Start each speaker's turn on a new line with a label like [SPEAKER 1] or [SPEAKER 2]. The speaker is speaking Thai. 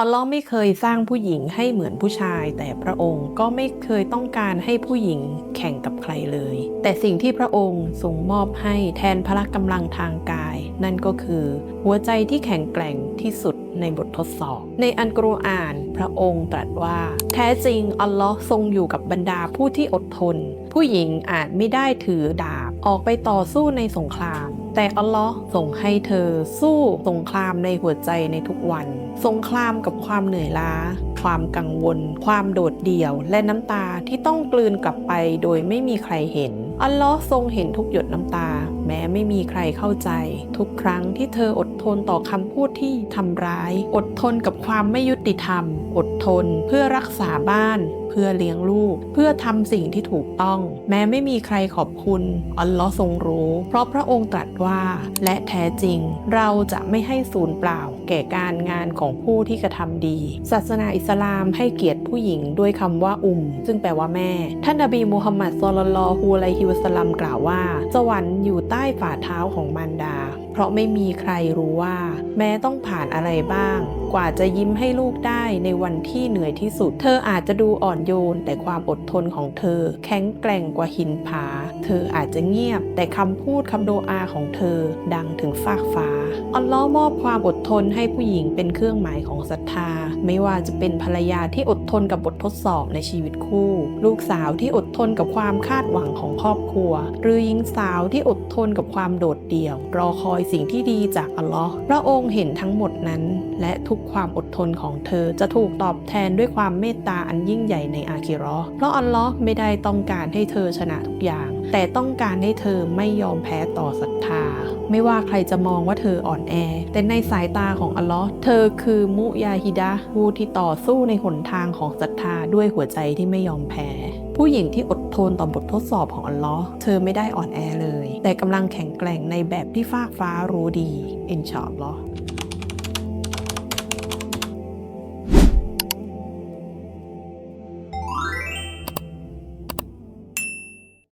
[SPEAKER 1] อัลลอฮ์ไม่เคยสร้างผู้หญิงให้เหมือนผู้ชาย แต่พระองค์ก็ไม่เคยต้องการให้ผู้หญิงแข่งกับใครเลย แต่สิ่งที่พระองค์ทรงมอบให้แทนพละกำลังทางกาย นั่นก็คือ หัวใจที่แข็งแกร่งที่สุดในบททดสอบ ในอันกุรอาน พระองค์ตรัสว่า แท้จริงอัลลอฮ์ทรงอยู่กับบรรดาผู้ที่อดทน ผู้หญิงอาจไม่ได้ถือดาบออกไปต่อสู้ในสงคราม แต่อัลลอฮ์ส่งให้เธอสู้สงครามในหัวใจในทุกวัน สงครามกับความเหนื่อยล้า ความกังวล ความโดดเดี่ยว และน้ำตาที่ต้องกลืนกลับไปโดยไม่มีใครเห็น อัลลอฮ์ทรงเห็นทุกหยดน้ำตา แม้ไม่มีใครเข้าใจ ทุกครั้งที่เธออดทนต่อคำพูดที่ทำร้าย อดทนกับความไม่ยุติธรรม อดทนเพื่อรักษาบ้านเพื่อเลี้ยงลูก เพื่อทำสิ่งที่ถูกต้อง แม้ไม่มีใครขอบคุณ อัลลอฮ์ทรงรู้ เพราะพระองค์ตรัสว่า และแท้จริง เราจะไม่ให้สูญเปล่า แก่การงานของผู้ที่กระทำดี ศาสนาอิสลามให้เกียรติผู้หญิงด้วยคำว่าอุม ซึ่งแปลว่าแม่ ท่านนบีมูฮัมมัดซอลลัลลอฮุอะลัยฮิวสัลลัมกล่าวว่า สวรรค์อยู่ใต้ฝ่าเท้าของมารดา ราะไม่มีใครรู้ว่า แม้ต้องผ่านอะไรบ้าง กว่าจะยิ้มให้ลูกได้ในวันที่เหนื่อยที่สุด เธออาจจะดูอ่อนโยน แต่ความอดทนของเธอ แข็งแกร่งกว่าหินผา เธออาจจะเงียบ แต่คำพูดคำโดอาของเธอ ดังถึงฟากฟ้า อัลลอฮ์มอบความอดทนให้ผู้หญิงเป็นเครื่องหมายของศรัทธา ไม่ว่าจะเป็นภรรยาที่อดทนกับบททดสอบในชีวิตคู่ ลูกสาวที่อดทนกับความคาดหวังของครอบครัว หรือหญิงสาวที่อดทนกับความโดดเดี่ยว รอคอยสิ่งที่ดีจากอัลลอฮ์พระองค์เห็นทั้งหมดนั้น และทุกความอดทนของเธอจะถูกตอบแทนด้วยความเมตตาอันยิ่งใหญ่ในอาคิราะห์เพราะอัลลอฮ์ไม่ได้ต้องการให้เธอชนะทุกอย่าง แต่ต้องการให้เธอไม่ยอมแพ้ต่อศรัทธา ไม่ว่าใครจะมองว่าเธออ่อนแอ แต่ในสายตาของอัลลอฮ์เธอคือมุยาฮิดะผู้ที่ต่อสู้ในหนทางของศรัทธาด้วยหัวใจที่ไม่ยอมแพ้ ผู้หญิงที่อดทนต่อบททดสอบของอัลลอฮ์เธอไม่ได้อ่อนแอเลย แต่กำลังแข็งแกร่งในแบบที่ฟากฟ้ารู้ดี อินชาอัลลอฮ์